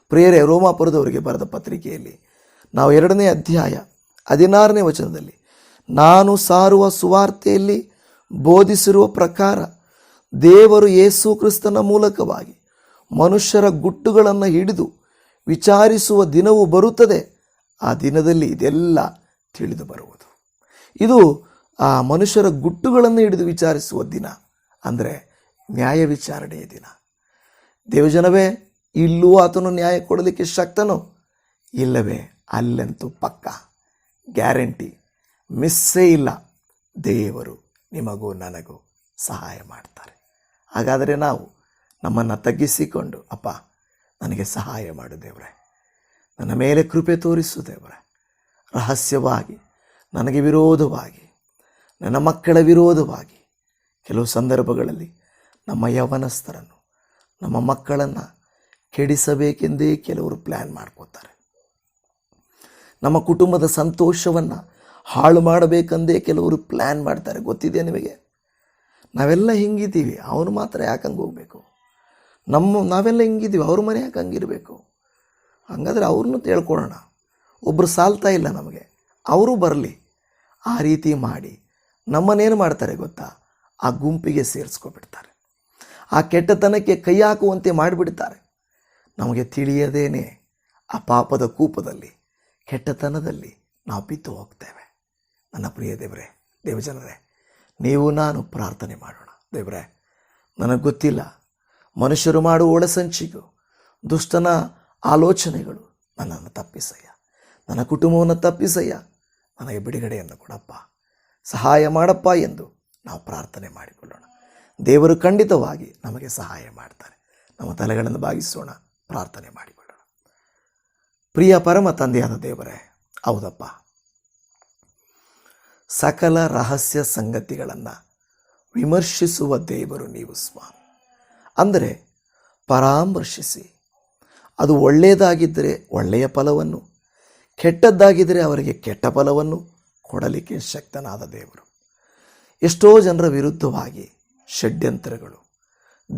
ಪ್ರೇರೆ ರೋಮಾಪುರದವರಿಗೆ ಬರೆದ ಪತ್ರಿಕೆಯಲ್ಲಿ ನಾವು ಎರಡನೇ ಅಧ್ಯಾಯ ಹದಿನಾರನೇ ವಚನದಲ್ಲಿ, ನಾನು ಸಾರುವ ಸುವಾರ್ತೆಯಲ್ಲಿ ಬೋಧಿಸಿರುವ ಪ್ರಕಾರ ದೇವರು ಯೇಸು ಕ್ರಿಸ್ತನ ಮೂಲಕವಾಗಿ ಮನುಷ್ಯರ ಗುಟ್ಟುಗಳನ್ನು ಹಿಡಿದು ವಿಚಾರಿಸುವ ದಿನವು ಬರುತ್ತದೆ. ಆ ದಿನದಲ್ಲಿ ಇದೆಲ್ಲ ತಿಳಿದು ಬರುವುದು. ಇದು ಆ ಮನುಷ್ಯರ ಗುಟ್ಟುಗಳನ್ನು ಹಿಡಿದು ವಿಚಾರಿಸುವ ದಿನ. ಅಂದರೆ ನ್ಯಾಯ ವಿಚಾರಣೆಯ ದಿನ. ದೇವಜನವೇ, ಇಲ್ಲೂ ಆತನು ನ್ಯಾಯ ಕೊಡಲಿಕ್ಕೆ ಶಕ್ತನೋ? ಇಲ್ಲವೇ, ಅಲ್ಲಂತೂ ಪಕ್ಕ. ಗ್ಯಾರಂಟಿ, ಮಿಸ್ಸೇ ಇಲ್ಲ. ದೇವರು ನಿಮಗೂ ನನಗೂ ಸಹಾಯ ಮಾಡ್ತಾರೆ. ಹಾಗಾದರೆ ನಾವು ನಮ್ಮನ್ನು ತಗ್ಗಿಸಿಕೊಂಡು, ಅಪ್ಪ, ನನಗೆ ಸಹಾಯ ಮಾಡು ದೇವರೇ. ನನ್ನ ಮೇಲೆ ಕೃಪೆ ತೋರಿಸು ದೇವರೇ. ರಹಸ್ಯವಾಗಿ, ನನಗೆ ವಿರೋಧವಾಗಿ, ನನ್ನ ಮಕ್ಕಳ ವಿರೋಧವಾಗಿ, ಕೆಲವು ಸಂದರ್ಭಗಳಲ್ಲಿ ನಮ್ಮ ಯವನಸ್ಥರನ್ನು, ನಮ್ಮ ಮಕ್ಕಳನ್ನು ಕೆಡಿಸಬೇಕೆಂದೇ ಕೆಲವರು ಪ್ಲ್ಯಾನ್ ಮಾಡ್ಕೋತಾರೆ. ನಮ್ಮ ಕುಟುಂಬದ ಸಂತೋಷವನ್ನು ಹಾಳು ಮಾಡಬೇಕೆಂದೇ ಕೆಲವರು ಪ್ಲ್ಯಾನ್ ಮಾಡ್ತಾರೆ. ಗೊತ್ತಿದೆ ನಿಮಗೆ? ನಾವೆಲ್ಲ ಹಿಂಗಿದ್ದೀವಿ. ಅವನು ಮಾತ್ರ ಯಾಕಂಗೆ ಹಂಗೆ ಹೋಗಬೇಕು? ನಮ್ಮ, ನಾವೆಲ್ಲ ಹಿಂಗಿದ್ದೀವಿ? ಅವ್ರ ಮನೆ ಯಾಕೆ ಹಂಗಿರಬೇಕು? ಹಂಗಾದ್ರೆ ಅವ್ರನ್ನೂ ತಿಳ್ಕೊಳ್ಳೋಣ. ಒಬ್ಬರು ಸಾಲ್ತಾ ಇಲ್ಲ ನಮಗೆ. ಅವರು ಬರಲಿ. ಆ ರೀತಿ ಮಾಡಿ. ನಮ್ಮನ್ನೇನು ಮಾಡ್ತಾರೆ ಗೊತ್ತಾ? ಆ ಗುಂಪಿಗೆ ಸೇರಿಸ್ಕೊಬಿಡ್ತಾರೆ. ಆ ಕೆಟ್ಟತನಕ್ಕೆ ಕೈ ಹಾಕುವಂತೆ ಮಾಡಿಬಿಡ್ತಾರೆ. ನಮಗೆ ತಿಳಿಯದೇನೆ ಆ ಪಾಪದ ಕೂಪದಲ್ಲಿ, ಕೆಟ್ಟತನದಲ್ಲಿ ನಾವು ಬಿದ್ದು ಹೋಗ್ತೇವೆ. ನನ್ನ ಪ್ರಿಯ ದೇವರೇ, ದೇವಜನರೇ, ನೀವು ನಾನು ಪ್ರಾರ್ಥನೆ ಮಾಡೋಣ. ದೇವರೇ, ನನಗೆ ಗೊತ್ತಿಲ್ಲ. ಮನುಷ್ಯರು ಮಾಡುವ ಒಳಸಂಚಿಗೂ, ದುಷ್ಟನ ಆಲೋಚನೆಗಳು ನನ್ನನ್ನು ತಪ್ಪಿಸಯ್ಯ. ನನ್ನ ಕುಟುಂಬವನ್ನು ತಪ್ಪಿಸಯ್ಯ. ನನಗೆ ಬಿಡುಗಡೆಯನ್ನು ಕೊಡಪ್ಪ. ಸಹಾಯ ಮಾಡಪ್ಪ ಎಂದು ನಾವು ಪ್ರಾರ್ಥನೆ ಮಾಡಿಕೊಳ್ಳೋಣ. ದೇವರು ಖಂಡಿತವಾಗಿ ನಮಗೆ ಸಹಾಯ ಮಾಡ್ತಾರೆ. ನಮ್ಮ ತಲೆಗಳನ್ನು ಭಾಗಿಸೋಣ ಪ್ರಾರ್ಥನೆ ಮಾಡಿಕೊಳ್ಳೋಣ. ಪ್ರಿಯ ಪರಮ ತಂದೆಯಾದ ದೇವರೇ, ಹೌದಪ್ಪ. ಸಕಲ ರಹಸ್ಯ ಸಂಗತಿಗಳನ್ನು ವಿಮರ್ಶಿಸುವ ದೇವರು ನೀವು ಸ್ವಾಮಿ. ಅಂದರೆ ಪರಾಮರ್ಶಿಸಿ. ಅದು ಒಳ್ಳೆಯದಾಗಿದ್ದರೆ ಒಳ್ಳೆಯ ಫಲವನ್ನು, ಕೆಟ್ಟದ್ದಾಗಿದ್ದರೆ ಅವರಿಗೆ ಕೆಟ್ಟ ಫಲವನ್ನು ಕೊಡಲಿಕ್ಕೆ ಶಕ್ತನಾದ ದೇವರು. ಎಷ್ಟೋ ಜನರ ವಿರುದ್ಧವಾಗಿ ಷಡ್ಯಂತ್ರಗಳು,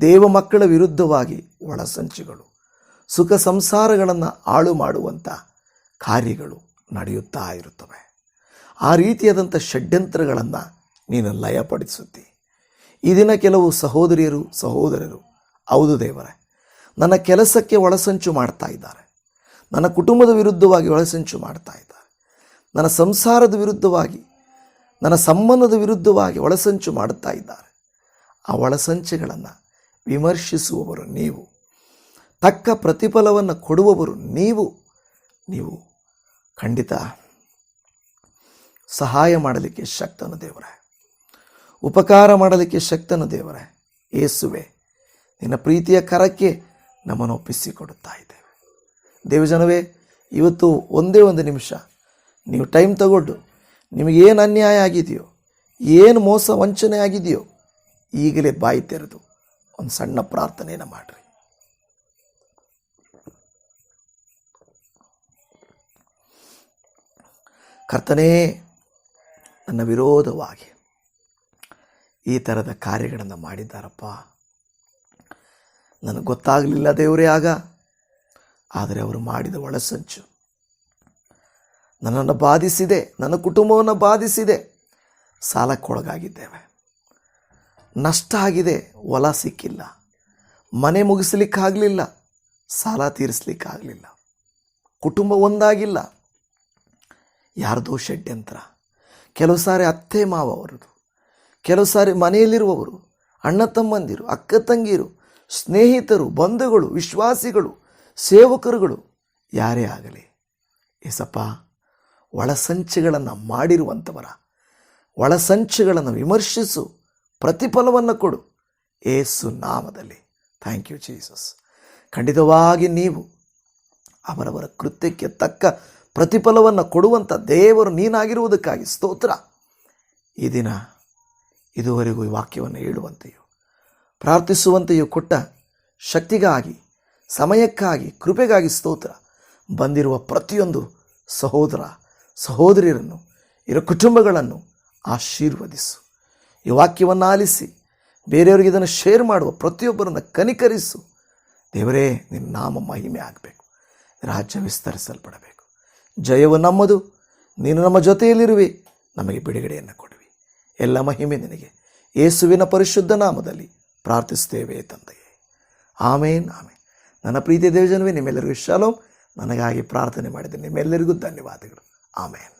ದೇವ ಮಕ್ಕಳ ವಿರುದ್ಧವಾಗಿ ಒಳಸಂಚುಗಳು, ಸುಖ ಸಂಸಾರಗಳನ್ನು ಹಾಳು ಮಾಡುವಂಥ ಕಾರ್ಯಗಳು ನಡೆಯುತ್ತಾ ಇರುತ್ತವೆ. ಆ ರೀತಿಯಾದಂಥ ಷಡ್ಯಂತ್ರಗಳನ್ನು ನೀನು ಲಯಪಡಿಸುತ್ತಿ. ಈ ದಿನ ಕೆಲವು ಸಹೋದರಿಯರು, ಸಹೋದರರು, ಹೌದು ದೇವರೇ, ನನ್ನ ಕೆಲಸಕ್ಕೆ ಒಳಸಂಚು ಮಾಡ್ತಾ ಇದ್ದಾರೆ. ನನ್ನ ಕುಟುಂಬದ ವಿರುದ್ಧವಾಗಿ ಒಳಸಂಚು ಮಾಡ್ತಾ ಇದ್ದಾರೆ. ನನ್ನ ಸಂಸಾರದ ವಿರುದ್ಧವಾಗಿ, ನನ್ನ ಸಂಬಂಧದ ವಿರುದ್ಧವಾಗಿ ಒಳಸಂಚು ಮಾಡುತ್ತಾ ಇದ್ದಾರೆ. ಆ ಒಳಸಂಚುಗಳನ್ನು ವಿಮರ್ಶಿಸುವವರು ನೀವು. ತಕ್ಕ ಪ್ರತಿಫಲವನ್ನು ಕೊಡುವವರು ನೀವು. ನೀವು ಖಂಡಿತ ಸಹಾಯ ಮಾಡಲಿಕ್ಕೆ ಶಕ್ತನ ದೇವರೇ. ಉಪಕಾರ ಮಾಡಲಿಕ್ಕೆ ಶಕ್ತನ ದೇವರೇ ಏಸುವೆ ನಿನ್ನ ಪ್ರೀತಿಯ ಕರಕ್ಕೆ ನಮ್ಮನ್ನು ಒಪ್ಪಿಸಿಕೊಡುತ್ತಾ ಇದ್ದೇವೆ. ದೇವಜನವೇ, ಇವತ್ತು ಒಂದೇ ಒಂದು ನಿಮಿಷ. ನೀವು ಟೈಮ್ ತಗೊಂಡು ನಿಮಗೇನು ಅನ್ಯಾಯ ಆಗಿದೆಯೋ, ಏನು ಮೋಸ ವಂಚನೆ ಆಗಿದೆಯೋ, ಈಗಲೇ ಬಾಯಿ ತೆರೆದು ಒಂದು ಸಣ್ಣ ಪ್ರಾರ್ಥನೆಯನ್ನು ಮಾಡಿರಿ. ಕರ್ತನೇ, ನನ್ನ ವಿರೋಧವಾಗಿ ಈ ಥರದ ಕಾರ್ಯಗಳನ್ನು ಮಾಡಿದ್ದಾರಪ್ಪ. ನನಗೆ ಗೊತ್ತಾಗಲಿಲ್ಲ ದೇವರೇ ಆಗ. ಆದರೆ ಅವರು ಮಾಡಿದ ಒಳಸಂಚು ನನ್ನನ್ನು ಬಾಧಿಸಿದೆ, ನನ್ನ ಕುಟುಂಬವನ್ನು ಬಾಧಿಸಿದೆ. ಸಾಲಕ್ಕೊಳಗಾಗಿದ್ದೇವೆ. ನಷ್ಟ ಆಗಿದೆ ಹೊಲ ಸಿಕ್ಕಿಲ್ಲ. ಮನೆ ಮುಗಿಸ್ಲಿಕ್ಕಾಗಲಿಲ್ಲ, ಸಾಲ ತೀರಿಸ್ಲಿಕ್ಕಾಗಲಿಲ್ಲ. ಕುಟುಂಬ ಒಂದಾಗಿಲ್ಲ. ಯಾರದೋ ಷಡ್ಯಂತ್ರ. ಕೆಲವು ಸಾರಿ ಅತ್ತೆ ಮಾವ ಅವರದು. ಕೆಲವು ಸಾರಿ ಮನೆಯಲ್ಲಿರುವವರು, ಅಣ್ಣ ತಮ್ಮಂದಿರು, ಅಕ್ಕ ತಂಗಿಯರು, ಸ್ನೇಹಿತರು, ಬಂಧುಗಳು, ವಿಶ್ವಾಸಿಗಳು, ಸೇವಕರುಗಳು ಯಾರೇ ಆಗಲಿ, ಏಸಪ್ಪ, ಒಳಸಂಚುಗಳನ್ನು ಮಾಡಿರುವಂಥವರ, ಒಳಸಂಚುಗಳನ್ನು ವಿಮರ್ಶಿಸು, ಪ್ರತಿಫಲವನ್ನು ಕೊಡು, ಏಸು ನಾಮದಲ್ಲಿ. ಥ್ಯಾಂಕ್ ಯು ಜೀಸಸ್ ಖಂಡಿತವಾಗಿ ನೀವು ಅವರವರ ಕೃತ್ಯಕ್ಕೆ ತಕ್ಕ ಪ್ರತಿಫಲವನ್ನು ಕೊಡುವಂಥ ದೇವರು ನೀನಾಗಿರುವುದಕ್ಕಾಗಿ ಸ್ತೋತ್ರ. ಈ ದಿನ ಇದುವರೆಗೂ ಈ ವಾಕ್ಯವನ್ನು ಹೇಳುವಂತೆಯೂ, ಪ್ರಾರ್ಥಿಸುವಂತೆಯೂ ಕೊಟ್ಟ ಶಕ್ತಿಗಾಗಿ, ಸಮಯಕ್ಕಾಗಿ, ಕೃಪೆಗಾಗಿ ಸ್ತೋತ್ರ ಬಂದಿರುವ ಪ್ರತಿಯೊಂದು ಸಹೋದರ ಸಹೋದರಿಯರನ್ನು, ಇರೋ ಕುಟುಂಬಗಳನ್ನು ಆಶೀರ್ವದಿಸು. ಈ ವಾಕ್ಯವನ್ನು ಆಲಿಸಿ ಬೇರೆಯವರಿಗೆ ಇದನ್ನು ಶೇರ್ ಮಾಡುವ ಪ್ರತಿಯೊಬ್ಬರನ್ನು ಕನಿಕರಿಸು. ದೇವರೇ, ನಿನ್ನ ನಾಮ ಮಹಿಮೆ ಆಗಬೇಕು. ರಾಜ್ಯ ವಿಸ್ತರಿಸಲ್ಪಡಬೇಕು. ಜಯವು ನಮ್ಮದು. ನೀನು ನಮ್ಮ ಜೊತೆಯಲ್ಲಿರುವೆ. ನಮಗೆ ಬಿಡುಗಡೆಯನ್ನು ಕೊಡುವಿ ಎಲ್ಲ ಮಹಿಮೆ ನಿನಗೆ. ಯೇಸುವಿನ ಪರಿಶುದ್ಧ ನಾಮದಲ್ಲಿ ಪ್ರಾರ್ಥಿಸ್ತೇವೆ ತಂದೆಯೇ. ಆಮೇನ್ ಆಮೇನ್. ನನ್ನ ಪ್ರೀತಿಯ ದೇವಜನವೇ, ನಿಮ್ಮೆಲ್ಲರಿಗೂ ಶಾಲೋಮ್. ನನಗಾಗಿ ಪ್ರಾರ್ಥನೆ ಮಾಡಿದೆ ನಿಮ್ಮೆಲ್ಲರಿಗೂ ಧನ್ಯವಾದಗಳು. ಆಮೇನ್.